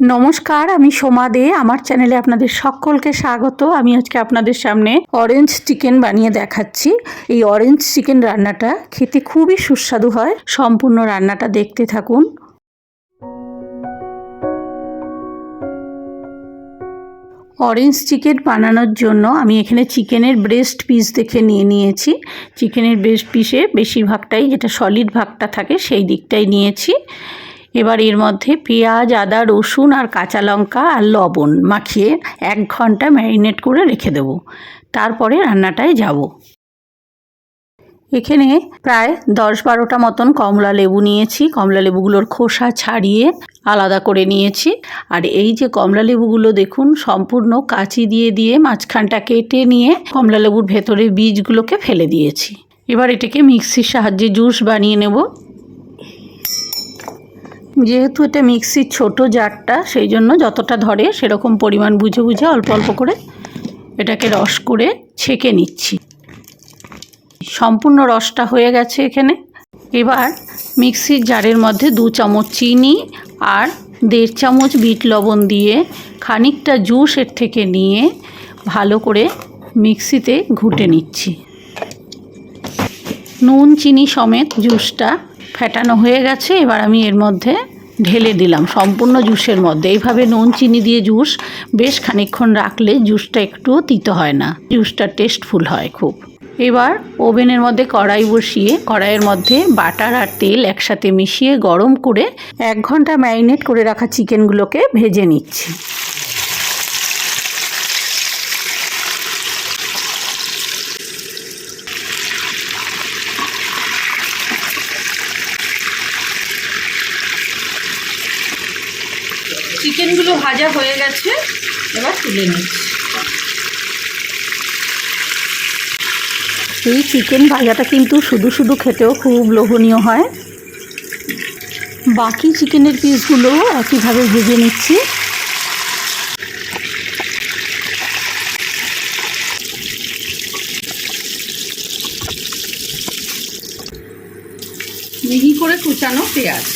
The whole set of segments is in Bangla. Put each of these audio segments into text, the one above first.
নমস্কার, আমি সোমা দে। আমার চ্যানেলে আপনাদের সকলকে স্বাগত। আমি আজকে আপনাদের সামনে অরেঞ্জ চিকেন বানিয়ে দেখাচ্ছি। এই অরেঞ্জ চিকেন রান্নাটা খেতে খুবই সুস্বাদু হয়। সম্পূর্ণ রান্নাটা দেখতে থাকুন। অরেঞ্জ চিকেন বানানোর জন্য আমি এখানে চিকেনের ব্রেস্ট পিস দেখে নিয়ে নিয়েছি। চিকেনের ব্রেস্ট পিসে বেশিরভাগটাই যেটা সলিড ভাগটা থাকে, সেই দিকটাই নিয়েছি। এবার এর মধ্যে পেঁয়াজ, আদা, রসুন আর কাঁচা লঙ্কা আর লবণ মাখিয়ে এক ঘণ্টা ম্যারিনেট করে রেখে দেবো। তারপরে রান্নাটায় যাব। এখানে প্রায় দশ বারোটা মতন কমলা লেবু নিয়েছি। কমলা লেবুগুলোর খোসা ছাড়িয়ে আলাদা করে নিয়েছি। আর এই যে কমলা লেবুগুলো দেখুন, সম্পূর্ণ কাঁচি দিয়ে দিয়ে মাঝখানটা কেটে নিয়ে কমলা লেবুর ভেতরে বীজগুলোকে ফেলে দিয়েছি। এবার এটাকে মিক্সির সাহায্যে জুস বানিয়ে নেব। যেহেতু এটা মিক্সির ছোট জারটা, সেই জন্য যতটা ধরে সেরকম পরিমাণ বুঝে বুঝে অল্প অল্প করে এটাকে রস করে ছেঁকে নিচ্ছি। সম্পূর্ণ রসটা হয়ে গেছে এখানে। এবার মিক্সির জারের মধ্যে দু চামচ চিনি আর দেড় চামচ বিট লবণ দিয়ে খানিকটা জুস এর থেকে নিয়ে ভালো করে মিক্সিতে ঘুটে নিচ্ছি। নুন, চিনি সমেত জুসটা ফেটানো হয়ে গেছে, এবার আমি এর মধ্যে ঢেলে দিলাম, সম্পূর্ণ জুসের মধ্যে। এইভাবে নুন, চিনি দিয়ে জুস বেশ খানিকক্ষণ রাখলে জুসটা একটুও তিতো হয় না, জুসটা টেস্টফুল হয় খুব। এবার ওভেনের মধ্যে কড়াই বসিয়ে, কড়াইয়ের মধ্যে বাটার আর তেল একসাথে মিশিয়ে গরম করে এক ঘণ্টা ম্যারিনেট করে রাখা চিকেনগুলোকে ভেজে নিচ্ছি। চিকেনগুলো ভাজা হয়ে গেছে এবার তুলে নিচ্ছি। এই চিকেন ভাজাটা কিন্তু শুধু শুধু খেতেও খুব লোভনীয় হয়। বাকি চিকেনের পিসগুলো একইভাবে ভেজে নিচ্ছি। মিহি করে কুচানো পেঁয়াজ।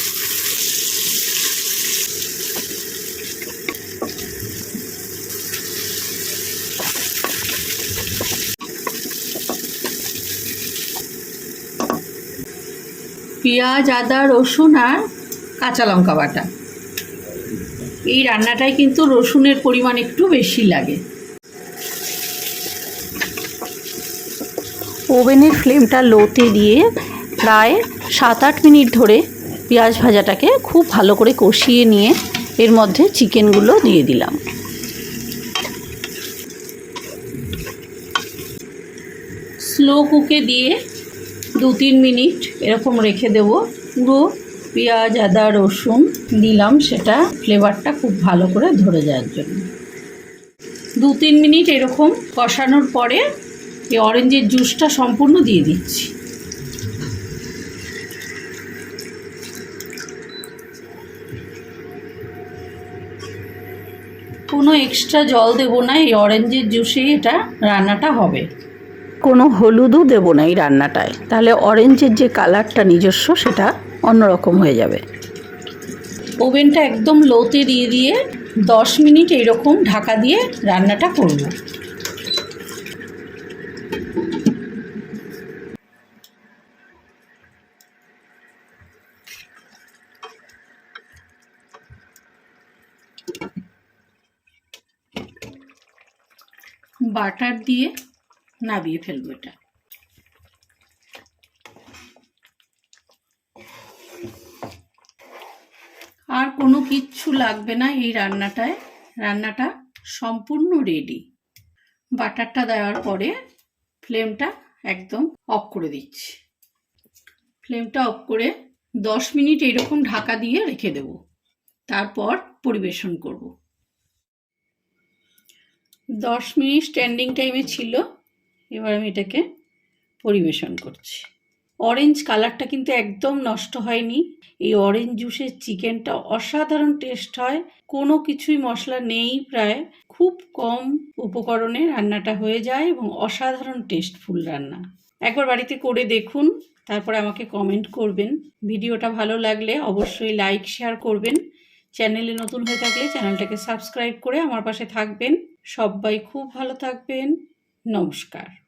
পেঁয়াজ আদা রসুন আর কাঁচা লঙ্কা বাটা। এই রান্নাটায় কিন্তু রসুনের পরিমাণ একটু বেশি লাগে। ওভেনের ফ্লেমটা লোতে দিয়ে প্রায় সাত আট মিনিট ধরে পেঁয়াজ ভাজাটাকে খুব ভালো করে কষিয়ে নিয়ে এর মধ্যে চিকেনগুলো দিয়ে দিলাম। স্লো কুকে দিয়ে দু তিন মিনিট এরকম রেখে দেব। পুরো পেঁয়াজ, আদা, রসুন দিলাম, সেটা ফ্লেভারটা খুব ভালো করে ধরে যাওয়ার জন্য। দু তিন মিনিট এরকম কষানোর পরে এই অরেঞ্জের জুসটা সম্পূর্ণ দিয়ে দিচ্ছি। কোনো এক্সট্রা জল দেবো না, এই অরেঞ্জের জুসেই এটা রান্নাটা হবে। কোনো হলুদও দেবো না এই রান্নাটায়। তাহলে অরেঞ্জের যে কালারটা নিজস্ব, সেটা অন্যরকম হয়ে যাবে। ওভেনটা একদম লোতে দিয়ে দিয়ে দশ মিনিট এইরকম ঢাকা দিয়ে রান্নাটা করব। বাটার দিয়ে নাবিয়ে ফেলব এটা। আর কোনো কিচ্ছু লাগবে না এই রান্নাটায়। রান্নাটা সম্পূর্ণ রেডি বাটারটা দেওয়ার পরে ফ্লেমটা একদম অফ করে দিচ্ছি। ফ্লেমটা অফ করে দশ মিনিট এরকম ঢাকা দিয়ে রেখে দেব। তারপর পরিবেশন করব। দশ মিনিট স্ট্যান্ডিং টাইমে ছিল। এবার আমি এটাকে পরিবেশন করছি। অরেঞ্জ কালারটা কিন্তু একদম নষ্ট হয়নি। এই অরেঞ্জ জুসের চিকেনটা অসাধারণ টেস্ট হয়। কোনো কিছুই মশলা নেই প্রায়। খুব কম উপকরণে রান্নাটা হয়ে যায় এবং অসাধারণ টেস্টফুল রান্না। একবার বাড়িতে করে দেখুন, তারপরে আমাকে কমেন্ট করবেন। ভিডিওটা ভালো লাগলে অবশ্যই লাইক শেয়ার করবেন। চ্যানেলে নতুন হয়ে থাকলে চ্যানেলটাকে সাবস্ক্রাইব করে আমার পাশে থাকবেন। সবাই খুব ভালো থাকবেন। নমস্কার।